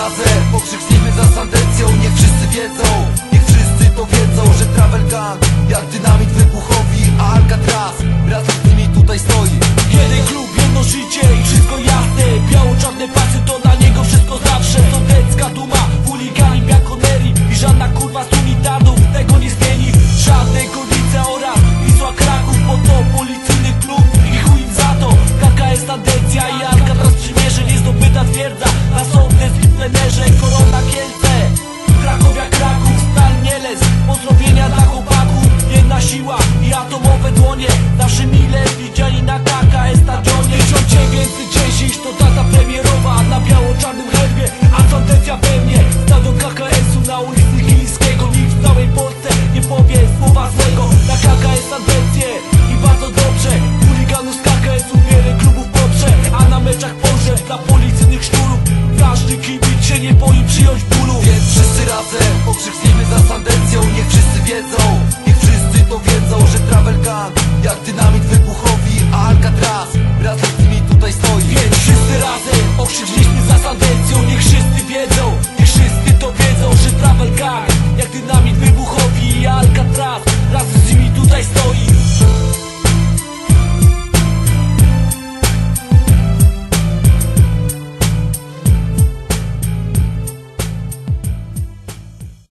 frazę Pokrzyknijmy za sentencją, niech wszyscy wiedzą. Niech wszyscy to wiedzą, że Travel Gun Jak dynamit wybuchowi, a Alcatraz Razem z nimi tutaj stoi. Jeden klub, jedno życie i wszystko jasne Biało-czarne pasy to na niego wszystko zawsze. To decka, duma